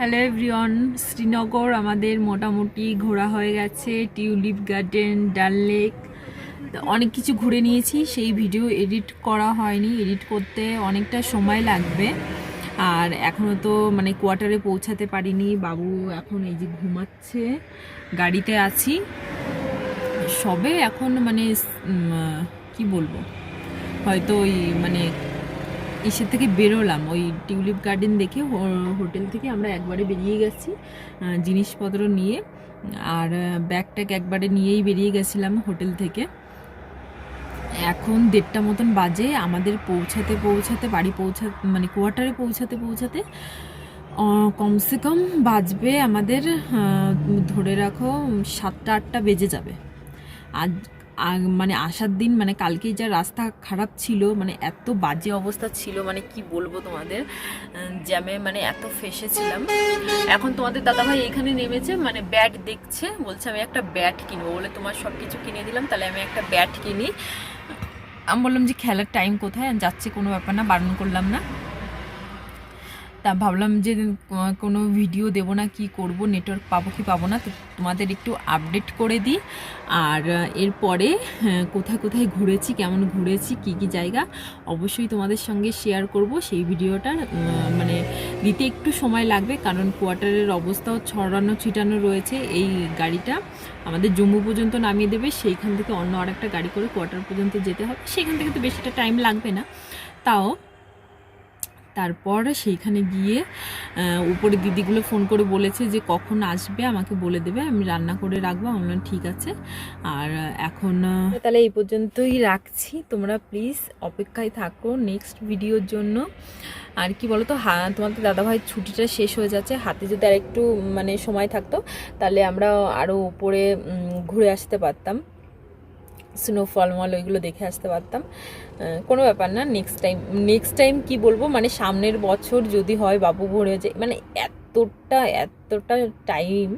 Hello everyone Srinagar আমাদের মোটামুটি ঘোরা হয়ে গেছে টিউলিপ গার্ডেন ডাল লেক অনেক কিছু ঘুরে নিয়েছি, সেই ভিডিও এডিট করা হয়নি এডিট করতে অনেকটা সময় লাগবে। আর এখনও তো মানে কোয়ার্টারে পৌঁছাতে পারিনি, বাবু এখন এই যে ঘুমাচ্ছে, গাড়িতে আছি। সবে এখন মানে কি বলব? হয়তো ওই মানে ইসের থেকে বেরোলাম। ওই টিউলিপ গার্ডেন দেখে হোটেল থেকে আমরা একবারে বেরিয়ে গেছি জিনিসপত্র নিয়ে। আর ব্যাগ একবারে নিয়েই বেরিয়ে গেছিলাম হোটেল থেকে। এখন দেড়টা মতন বাজে। আমাদের পৌঁছাতে পৌঁছাতে, বাড়ি পৌঁছা মানে কোয়ার্টারে পৌঁছাতে পৌঁছাতে কমসে কম বাজবে আমাদের ধরে রাখো সাতটা আটটা বেজে যাবে। আজ আগ- মানে আসার দিন মানে কালকেই যা রাস্তা খারাপ ছিল মানে এত বাজে অবস্থা ছিল মানে কি বলব তোমাদের জ্যামে মানে এত ফেসেছিলাম এখন তোমাদের দাদাভাই এখানে নেমেছে মানে ব্যাট দেখছে, বলছে আমি একটা ব্যাট কিনবো। বলে তোমার সব কিছু কিনে দিলাম, তাহলে আমি একটা ব্যাট কিনি। আমি বললাম যে খেলার টাইম কোথায়? যাচ্ছে, কোনো ব্যাপার না, বারণ করলাম না। তা ভাবলাম যে কোনো ভিডিও দেবো না কি করব নেটওয়ার্ক পাবো কি পাবো না তো তোমাদের একটু আপডেট করে দিই। আর এরপরে হ্যাঁ, কোথায় কোথায় ঘুরেছি কেমন ঘুরেছি কি কি জায়গা অবশ্যই তোমাদের সঙ্গে শেয়ার করব। সেই ভিডিওটা মানে দিতে একটু সময় লাগবে কারণ কোয়ার্টারের অবস্থাও ছড়ানো ছিটানো রয়েছে এই গাড়িটা। আমাদের জম্মু পর্যন্ত নামিয়ে দেবে সেইখান থেকে অন্য আরেকটা গাড়ি করে কোয়ার্টার পর্যন্ত যেতে হবে। সেখান থেকে তো বেশিটা টাইম লাগবে না। তাও তারপর সেইখানে গিয়ে উপরে দিদিগুলো ফোন করে বলেছে যে কখন আসবে, আমাকে বলে দেবে, আমি রান্না করে রাখব। আমি ঠিক আছে। আর এখন তাহলে এই পর্যন্তই রাখছি। তোমরা প্লিজ অপেক্ষায় থাকো নেক্সট ভিডিওর জন্য। আর কি বলো তো হা, তোমাদের দাদাভাই ছুটিটা শেষ হয়ে যাচ্ছে। হাতে যদি আর একটু মানে সময় থাকতো, তাহলে আমরা আরও উপরে ঘুরে আসতে পারতাম। স্নোফল মল ওইগুলো দেখে আসতে পারতাম। কোনো ব্যাপার না নেক্সট টাইম নেক্সট টাইম কি বলব মানে সামনের বছর যদি হয় বাবু ভরে যায় মানে এতটা এতটা টাইম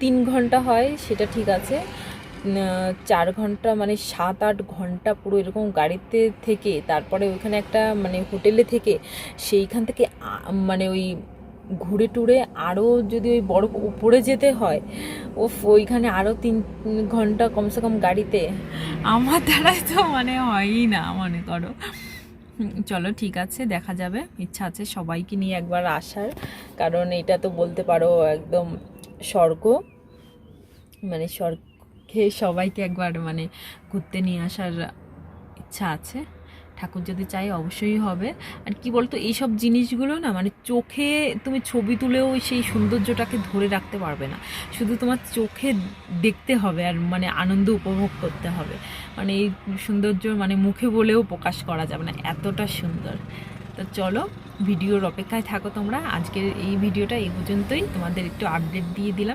তিন ঘণ্টা হয়, সেটা ঠিক আছে। চার ঘণ্টা মানে সাত আট ঘণ্টা পুরো এরকম গাড়িতে থেকে, তারপরে ওইখানে একটা মানে হোটেলে থেকে, সেইখান থেকে মানে ওই ঘুরে টুরে আরও যদি ওই বড় উপরে যেতে হয় ও ওইখানে আরও তিন ঘণ্টা কমসে কম গাড়িতে। আমার দ্বারাই তো মানে হয়ই না, মনে করো। চলো, ঠিক আছে, দেখা যাবে। ইচ্ছা আছে সবাইকে নিয়ে একবার আসার, কারণ এটা তো বলতে পারো একদম স্বর্গ। মানে স্বর্গে সবাইকে একবার মানে ঘুরতে নিয়ে আসার ইচ্ছা আছে। ঠাকুর যদি চাই অবশ্যই হবে। আর কি বলতো, এইসব জিনিসগুলো না মানে চোখে তুমি ছবি তুলেও সেই সৌন্দর্যটাকে ধরে রাখতে পারবে না। শুধু তোমার চোখে দেখতে হবে আর মানে আনন্দ উপভোগ করতে হবে। মানে এই সৌন্দর্য মানে মুখে বলেও প্রকাশ করা যাবে না, এতটা সুন্দর। তো চলো, ভিডিওর অপেক্ষায় থাকো তোমরা। আজকের এই ভিডিওটা এই পর্যন্তই। তোমাদের একটু আপডেট দিয়ে দিলাম।